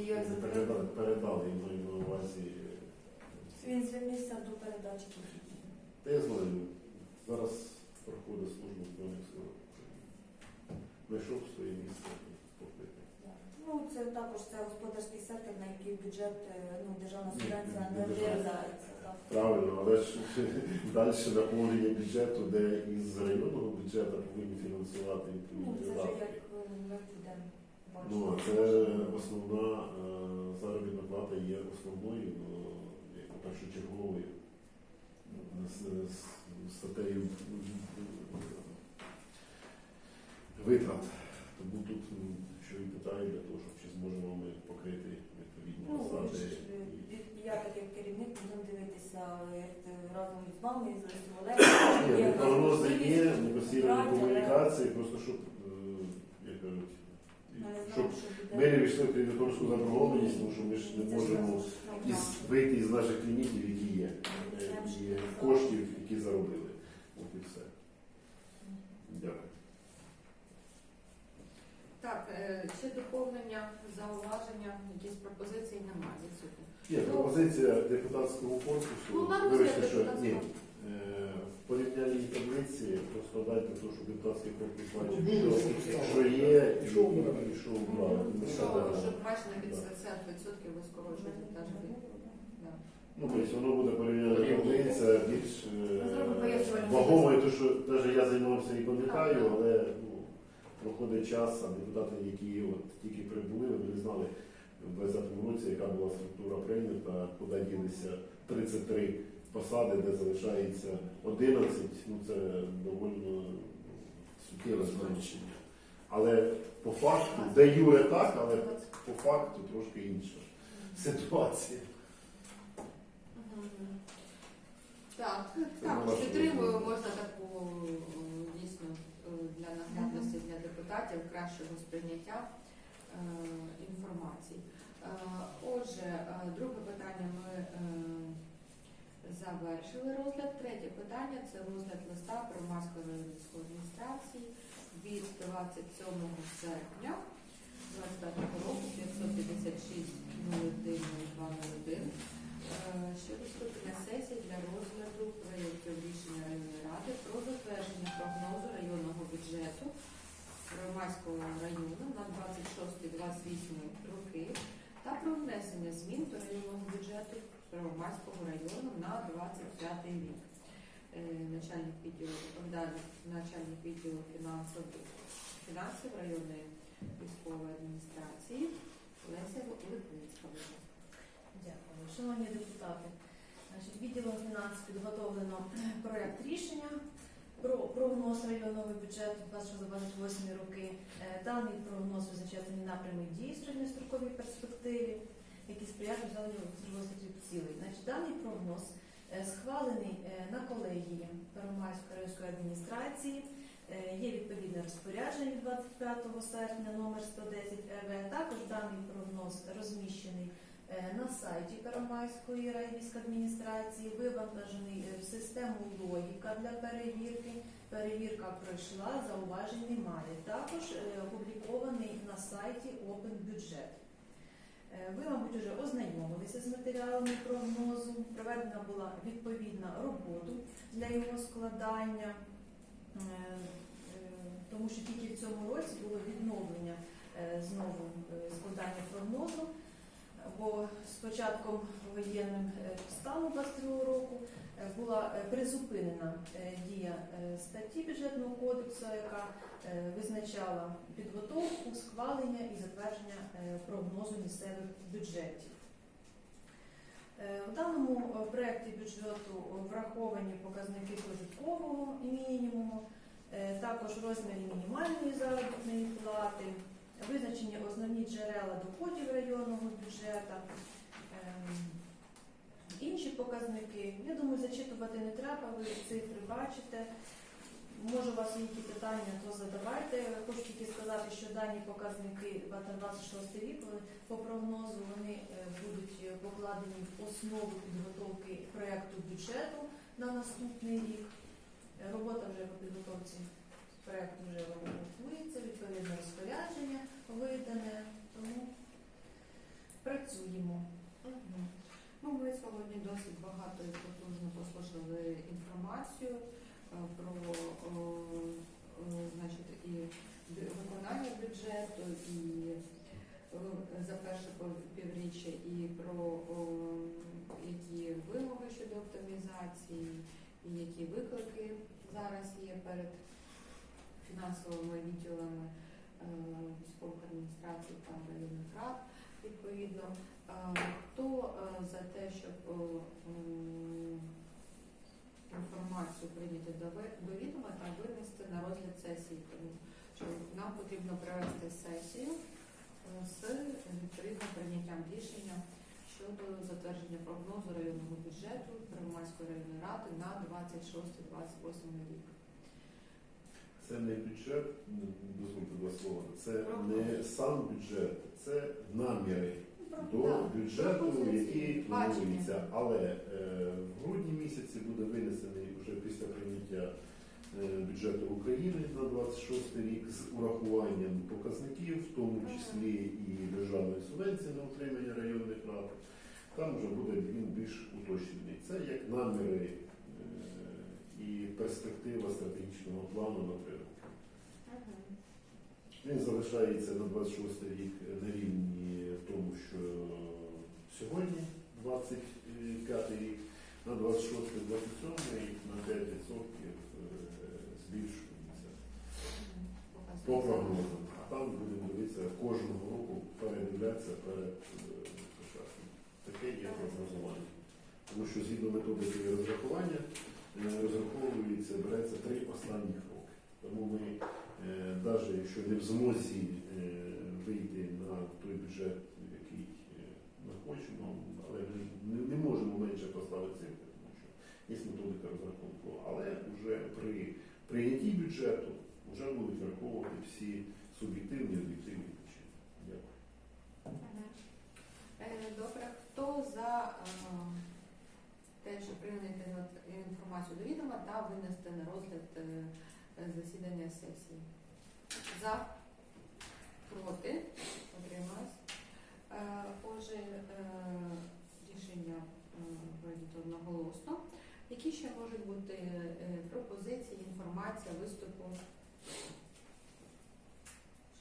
її Переда- закрили. Передали маю на увазі. Він звільнився до передачі. Та я знаю, зараз проходить службу Збройних. України. Знайшов своє місце покрити. Ну, це також це господарський сектор, на який бюджет, е, ну, державна Ні, субвенція не не державна. вирізається. так. Правильно, але ж далі наповнення бюджету, де із районного бюджету повинні фінансувати Ну, відповідні це вже видатки. як е, ми будемо Ну, а це основна е, заробітна плата є основною, ну, як першочерговою з- з статтею витрат. Тому тут, м, що і питаю для того, щоб чи зможемо ми покрити відповідні Ну, посади. ж, е, і- я так як керівник буду дивитися е, разом із вами, з Лесю Ні, ну, прогнози є, постійно брати, але- комунікації, просто щоб, е, як кажуть, Ми не щоб ми не війшли в кредиторську заборгованість, тому що ми ж не можемо із, вийти із наших лімітів, які є, е, і коштів, які заробили. От і все. Дякую. Так, е, ще доповнення, зауваження, якісь пропозиції немає. Є пропозиція депутатського корпусу. Ну, Вибачте, що ні. Порівняльній таблиці просто дати для того, щоб депутатський корпус бачив, Ну, що, що є і, що що що, Що, щоб бачили від Да. 50% ви скорочуєте теж Ну, тобто воно буде порівняна таблиця більш е, пояснювальну вагомою, тому що навіть я займався і пам'ятаю, але ну, проходить час, а депутати, які от тільки прибули, вони не знали в 2020 році, яка була структура прийнята, куди ділися 33 посади, де залишається 11, ну це доволі суттєве зменшення. Але по факту, де Юре так, але по факту трошки інша ситуація. Так, так, підтримую, можна таку е, дійсно е, для наглядності для депутатів кращого сприйняття е, інформації. Е, Отже, е, друге питання ми е, завершили розгляд. Третє питання це розгляд листа громадської районної адміністрації від 27 серпня 25 року 556 01 щодо скликання сесії для розгляду проєктів рішення районної ради про затвердження прогнозу районного бюджету Громадського району на 26-28 роки та про внесення змін до районного бюджету Громадського району на 25 рік. Е, Начальник відділу начальник відділу фінансів, фінансів районної військової адміністрації Леся Липницька. Дякую. Шановні депутати, відділом фінансів підготовлено проєкт рішення про прогноз районного бюджету 26-28 роки. Е, Даний прогноз визначає основні напрями дій в середньостроковій перспективі, які сприяють розвитку цілей. Значить, даний прогноз е, схвалений е, на колегії Первомайської районної адміністрації. Е, Є відповідне розпорядження від 25 серпня номер 110 РВ. Також даний прогноз розміщений на сайті Первомайської райвійської адміністрації, вивантажений в систему логіка для перевірки. Перевірка пройшла, зауважень немає. Також опублікований на сайті Open Budget. Е, Ви, мабуть, вже ознайомилися з матеріалами прогнозу. Проведена була відповідна робота для його складання, Е, е, тому що тільки в цьому році було відновлення е, знову е, складання прогнозу, бо з початком воєнним е, стану 22 року е, була е, призупинена дія статті бюджетного кодексу, яка визначала підготовку, схвалення і затвердження прогнозу місцевих бюджетів. В даному проєкті бюджету враховані показники прожиткового мінімуму, також розмір мінімальної заробітної плати, визначені основні джерела доходів районного бюджету, ем, інші показники. Я думаю, зачитувати не треба, ви цифри бачите. Може, у вас є які питання, то задавайте. Хочу тільки сказати, що дані показники на 26 рік по прогнозу вони е, будуть покладені в основу підготовки проєкту бюджету на наступний рік. Е, Робота вже по підготовці проект вже готується, відповідне розпорядження видане, тому працюємо. Ну, Ми сьогодні досить багато і потужно послужили інформацію е, про о, о, значить, і виконання бюджету, і за перше півріччя, і про о, які вимоги щодо оптимізації, і які виклики зараз є перед фінансовими відділами е, військових адміністрацій та районних рад. Відповідно, Е, хто е, за те, щоб інформацію прийняти до відома та винести на розгляд сесії, тому що нам потрібно провести сесію з відповідним прийняттям рішення щодо затвердження прогнозу районного бюджету Первомайської районної ради на 26-28 рік. Це не бюджет, ну, дозвольте два слова. Це не сам бюджет, це наміри до бюджету, який планується. Але е, в грудні місяці буде винесений вже після прийняття е, бюджету України на 26 рік з урахуванням показників, в тому числі і державної субвенції на утримання районних рад. Там вже буде він більш уточнений. Це як наміри і перспектива стратегічного плану на три роки. Він залишається на 26 рік на рівні в тому, що сьогодні, 25 рік, на 26-27 рік на 5% е, збільшується по прогнозам. А там будемо дивитися кожного року передивлятися перед е, початком. Таке є прогнозування. Тому що згідно методики розрахування е, розраховується, береться три останніх роки. Тому ми навіть якщо не в змозі е, вийти на той бюджет, який е, ми хочемо, але ми не, можемо менше поставити цифри, тому що є методика розрахунку. Але вже при прийнятті бюджету вже будуть враховувати всі суб'єктивні об'єктивні причини. Дякую. Е, Добре, хто за е, прийняти інформацію до відома та винести на розгляд е, засідання сесії? За? Проти? Утрималась? Е, Отже, е, рішення прийнято одноголосно. Які ще можуть бути пропозиції, інформація, виступу?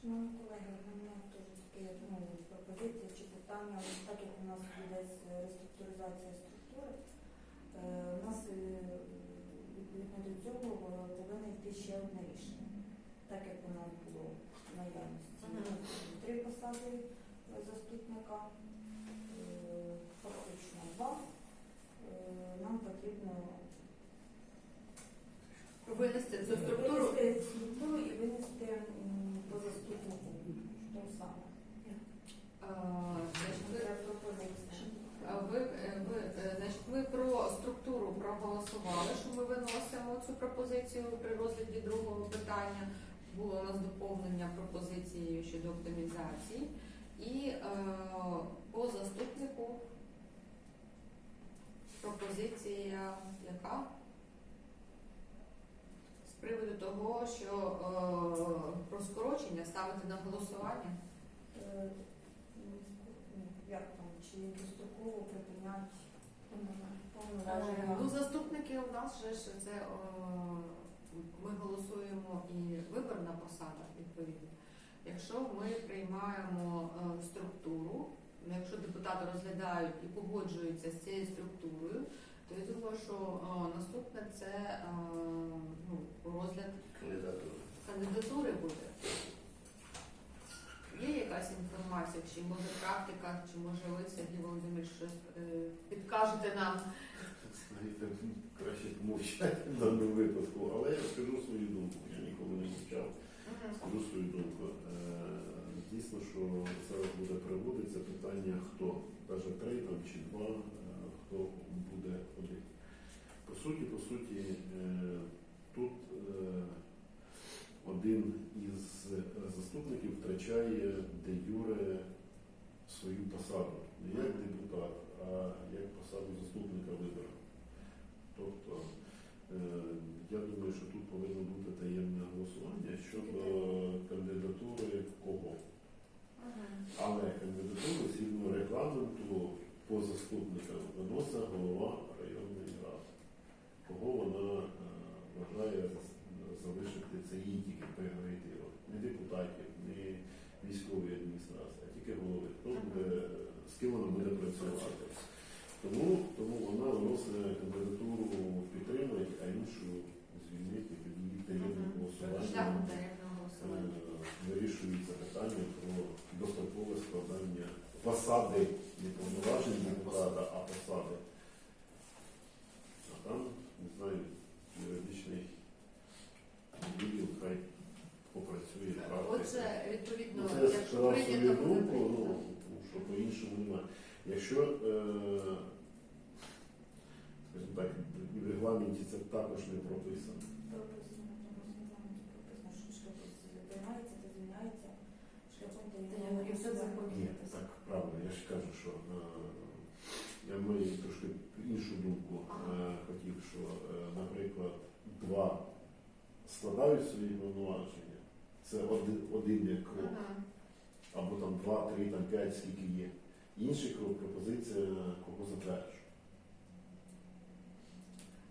Шановні колеги, в мене теж такі ну, пропозиції чи питання, так як у нас буде реструктуризація структури, у нас е, відповідно до цього е, повинно йти ще одне рішення, так як у нас було в наявності. Три посади е, заступника, е, фактично два. Е, Нам потрібно Винести цю структуру винести структуру і винести по заступнику. То саме. Ви- е, ви, е, значить, ми про структуру проголосували, що ми виносимо цю пропозицію при розгляді другого питання. Було у нас доповнення пропозиції щодо оптимізації. І е, по заступнику пропозиція яка? З приводу того, що е, про скорочення ставити на голосування. Е, Як чи достроково припинять повноваження? Ну, заступники у нас же ж це о, ми голосуємо і виборна посада відповідно. Якщо ми приймаємо е, структуру, ну, якщо депутати розглядають і погоджуються з цією структурою, то я думаю, що е, наступне це е, ну, розгляд кандидатури буде. Чи може практика, чи може ви, Сергій Володимирович, щось е, підкажете нам? Знаєте, краще помовчати в даному випадку, але я скажу свою думку. Я ніколи не мовчав. Скажу свою думку. Е, Дійсно, що зараз буде приводиться питання, хто, навіть три там чи два, е, хто буде ходити. По суті, по суті, тут один із заступників втрачає де юре свою посаду. Не як депутат, а як посаду заступника вибору. Тобто, е, я думаю, що тут повинно бути таємне голосування щодо кандидатури кого. Але кандидатуру згідно регламенту по заступникам виносить голова районної ради. Кого вона е, вважає залишити це їй тільки прерогатива. Не депутатів, не військові адміністрації, а хто буде, з ким вона буде працювати. Тому, тому вона вносить кандидатуру підтримати, а іншу звільнити голосуванням. таємного голосування. Е, Вирішується питання про дострокове складання посади, не повноважень депутата, а посади. А там, не знаю, юридичний відділ хай попрацює правда. Отже, відповідно, Ну, це якщо сказав свою прийнято буде думку, ну, прийнято. тому що по-іншому немає. Якщо, е, скажімо так, в регламенті це також не прописано. Приймається шляхом все Ні, так, правильно, я ж кажу, що е, я маю трошки іншу думку. Е, хотів, що, наприклад, два складають свої повноваження, це один, один як крок, або там два, три, там п'ять, скільки є. Інший крок пропозиція, кого затверджує.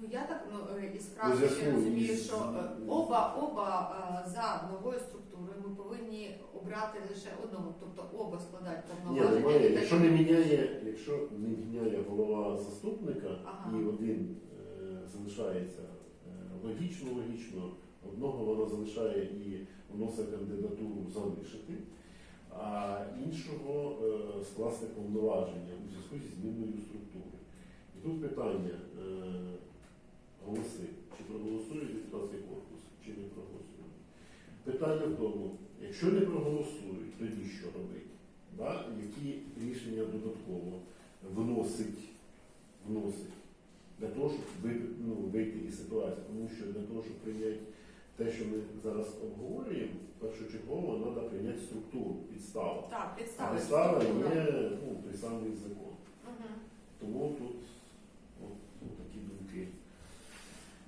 Ну я так ну е, із У розумію, із- що е, оба оба е, за новою структурою ми повинні обрати лише одного, тобто оба складають Ні, повноваження. немає. Якщо не міняє, якщо не міняє голова заступника Ага. і один е, залишається логічно, логічно, одного вона залишає і вносить кандидатуру залишити, а іншого е, скласти повноваження у зв'язку зі зміною структури. І тут питання е, голоси, чи проголосує депутатський корпус, чи не проголосує. Питання в тому, якщо не проголосують, тоді що робити? Да? Які рішення додатково вносить, вносить для того, щоб ну, вийти із ситуації. Тому що для того, щоб прийняти те, що ми зараз обговорюємо, першочергово треба прийняти структуру, підставу. Так, А підстави. підстава є ну, той самий закон. Мгм. Тому тут от, ну, такі думки,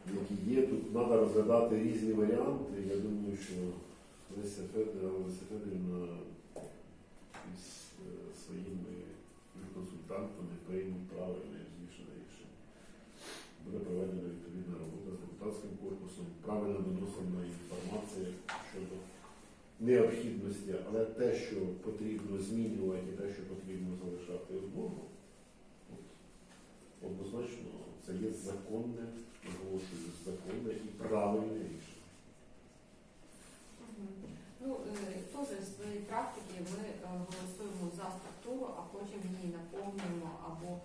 які є. Тут треба розглядати різні варіанти. Я думаю, що Леся Федорівна, із е, своїми консультантами приймуть правильне взвішене рішення. Буде проведена відповідна робота з депутатським корпусом, правильно доносена інформація щодо необхідності, але те, що потрібно змінювати, і те, що потрібно залишати одного, однозначно це є законне, наголошую, законне і правильне рішення. Ну, е, теж з своєї практики ми е, голосуємо за структуру, а потім її наповнюємо або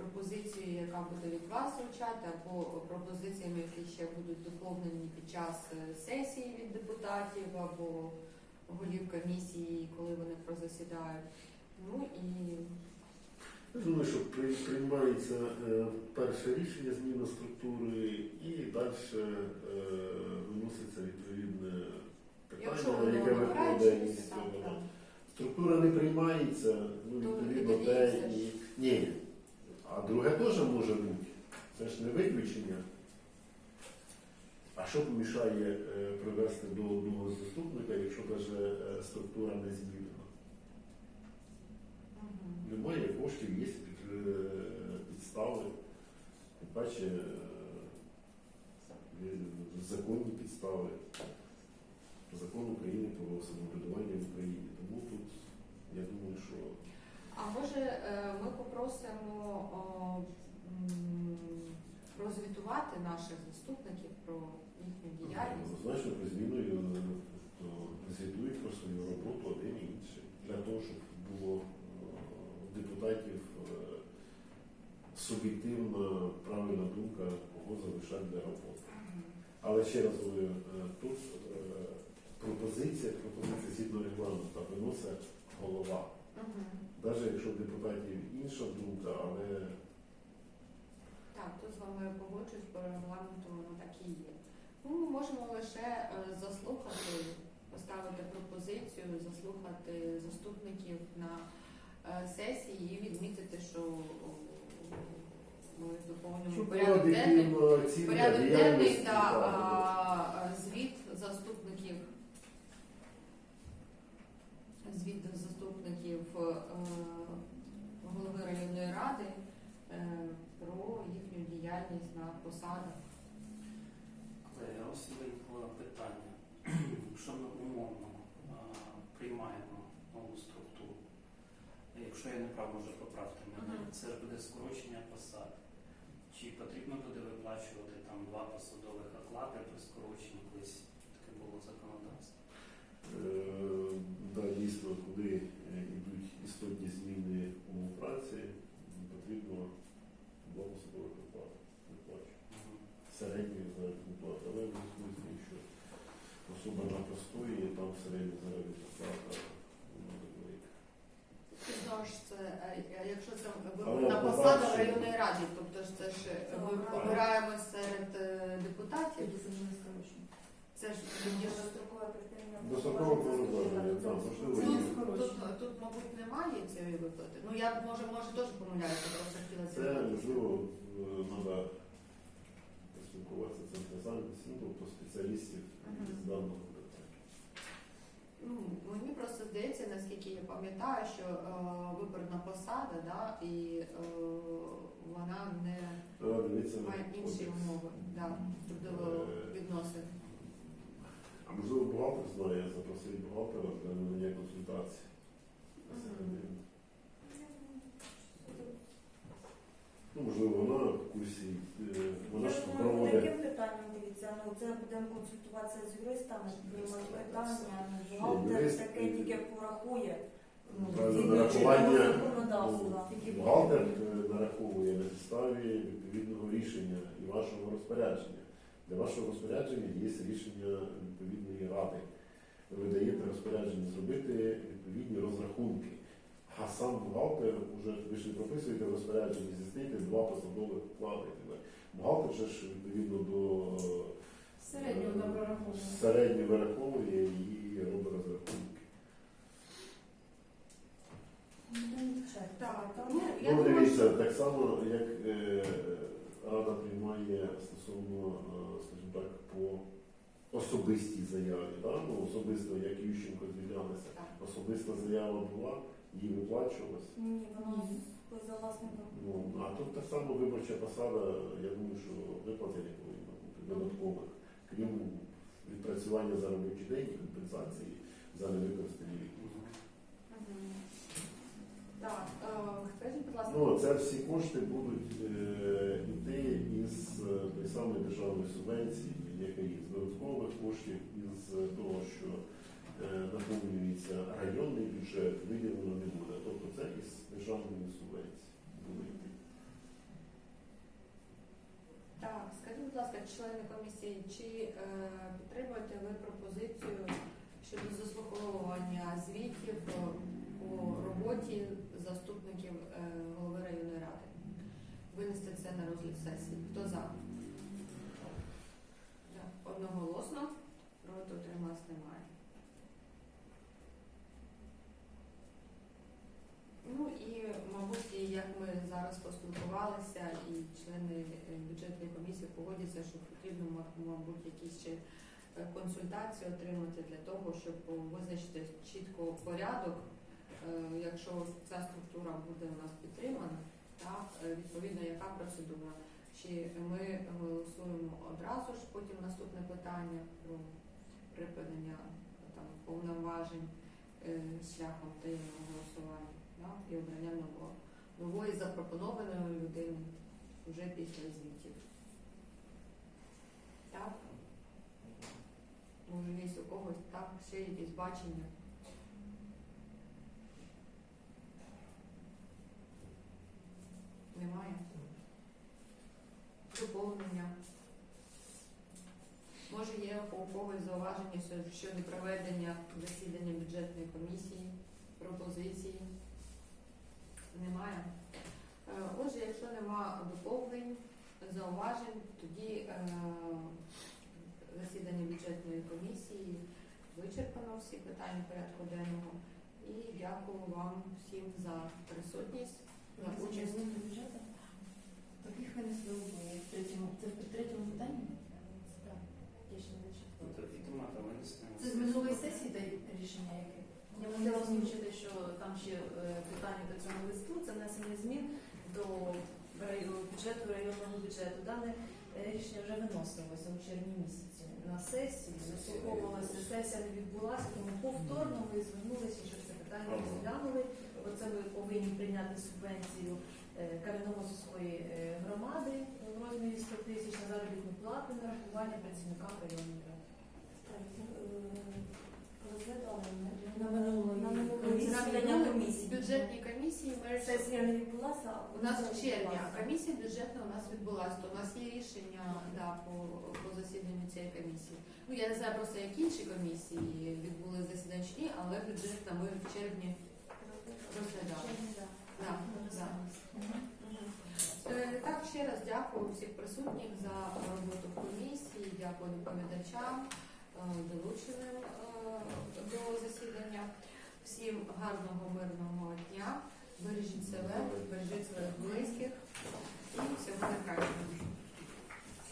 пропозицією, яка буде від вас звучати, або пропозиціями, які ще будуть доповнені під час е, сесії від депутатів, або голів комісії, коли вони прозасідають. Ну і Я думаю, що приймається е, перше рішення зміна структури і далі е, виноситься відповідне питання, яке виходить із цього. Структура не приймається, ну відповідно те і. Ні. А друге теж може бути. Це ж не виключення. А що помішає е, привести до одного заступника, якщо навіть е, структура не змінена? Немає коштів, є е, підстави. Тим паче законні підстави. Закон України про самоврядування в Україні. Тому тут я думаю, що А може е, ми попросимо прозвітувати наших заступників про їхню діяльність? Однозначно при зміною е, звітують про свою роботу один і інший. Для того, щоб було е, депутатів суб'єктивна правильна думка, кого залишати для роботи. Але ще раз говорю, тут пропозиція, пропозиція згідно регламенту виносить голова. Навіть якщо депутатів інша думка, але Так, тут з вами погоджуюсь, по регламенту воно так і є. Ну, ми можемо лише е, заслухати, поставити пропозицію, заслухати заступників на е, сесії і відмітити, що о, ми доповнюємо порядок денний. Порядок денний та а, звіт заступників. Звіт заступників е, голови районної ради е, про їхню діяльність на посадах. Колеги, ось виникло питання. Якщо ми умовно приймаємо нову структуру, якщо я не прав, може поправте мене, Мгм. це ж буде скорочення посад. Чи потрібно буде виплачувати там два посадових оклади при скороченні, колись таке було законодавство? Е, Да, дійсно, коли е, істотні зміни у праці, потрібно два посадових оплати виплачувати. Мгм. Середньої заробітної плати, але в зв'язку з тим, що особа на простої, там середня заробітна плата вона невелика. І це, е, якщо це виборна посада в побачив. районній раді, тобто ж це ж е, ми Так. обираємо серед е, депутатів, Тоді це не скорочено. це ж Є дострокове припинення Дострокове повноваження, так, можливо, не Тут, мабуть, немає цієї виплати. Ну я може, може теж помиляюся, просто хотіла Це можливо треба поспілкуватися з інтересантом, тобто спеціалістів з даного питання. Ну, мені просто здається, наскільки я пам'ятаю, що е, виборна посада, да, і е, вона не Треба дивитися на має інші кодекс. умови да, трудового відносин. А можливо, бухгалтер знає, запросити бухгалтера для надання консультації. Мгм. Ну, можливо, в е, вона ж думаю, проводить. таким питанням дивіться, ну це будемо консультуватися з юристами, приймати питання, ну, бухгалтер таке тільки порахує. Ну, нарахування, ну, Бухгалтер е, нараховує на підставі відповідного рішення і вашого розпорядження. Для вашого розпорядження є рішення відповідної ради. Ви видаєте розпорядження зробити відповідні розрахунки. А сам бухгалтер вже ви ж прописуєте в розпорядженні здійснити два посадових вклади. Бухгалтер же ж відповідно до е, Середнього е, доброрахунку. середньо вираховує і робить розрахунки. Так, ну, я Ну, думаю, дивіться, так само, як е, Рада приймає стосовно, е, скажімо так, по особистій заяві, да? ну, особисто, як Ющенко звільнялися, так. особиста заява була, їй виплачувалась. Ні, воно поза власником. Ну, а тут так само виборча посада, я думаю, що виплати не повинно бути додаткових, крім відпрацювання за робочий день і компенсації за невикористані. Мгм. Так, е, скажіть, будь ласка, Ну, це всі кошти будуть е, йти із е, тої самої державної субвенції, яка є з додаткових коштів, із того, що наповнюється районний бюджет, виділено не буде. Тобто це із державної субвенції так, скажіть, будь ласка, члени комісії, чи е, підтримуєте ви пропозицію щодо заслуховування звітів е, по роботі заступників е, голови районної ради? Винести це на розгляд сесії. Хто за? Так, Одноголосно, проти утрималась немає. Ну і, мабуть, і як ми зараз поспілкувалися, і члени е, бюджетної комісії погодяться, що потрібно, мабуть, якісь ще е, консультації отримати для того, щоб визначити чітко порядок, е, якщо ця структура буде у нас підтримана, так, відповідно, яка процедура. Чи ми голосуємо одразу ж, потім наступне питання про припинення там, повноважень шляхом таємного голосування да, і обрання нового, нової запропонованої людини вже після звітів. Так? Може, є у когось так, ще якісь бачення. Немає? Доповнення. Може, є у когось зауваження щодо- проведення засідання бюджетної комісії, пропозиції? Немає. Е, Отже, якщо нема доповнень, зауважень, тоді е, засідання бюджетної комісії вичерпано всі питання порядку денного. І дякую вам всім за присутність, за участь. Таких винесли в третьому, це в третьому питанні? Так, я ще не Ну, читала. то відомо, винесено. Це з минулої сесії та рішення яке? Я хотіла озвучити, що там ще е, питання до цього листу, це внесення змін до бюджету районного бюджету. Дане е, рішення вже виносилося у червні місяці на сесії, заслуховувалася, сесія не відбулася, тому повторно ми звернулися, щоб це питання розглянули. Оце ми повинні прийняти субвенцію е, Кам'яномосівської е, громади в розмірі 100 тисяч на заробітну плату нарахування працівникам районної ради. Так, е, розглядали ми на минулої На минулої комісії. засідання на комісії. Бюджетні комісії ми Сесія не відбулася, а У нас в червні, а комісія бюджетна у нас відбулася, то у нас є рішення да, по, по засіданню цієї комісії. Ну я не знаю просто, як інші комісії відбули засідання чи ні, але бюджетна ми в червні розглядали. Да, да. Е, Так, ще раз дякую всіх присутніх за роботу в комісії, дякую доповідачам, е, долученим е, до засідання. Всім гарного, мирного дня. Бережіть себе, бережіть своїх близьких і всього найкращого.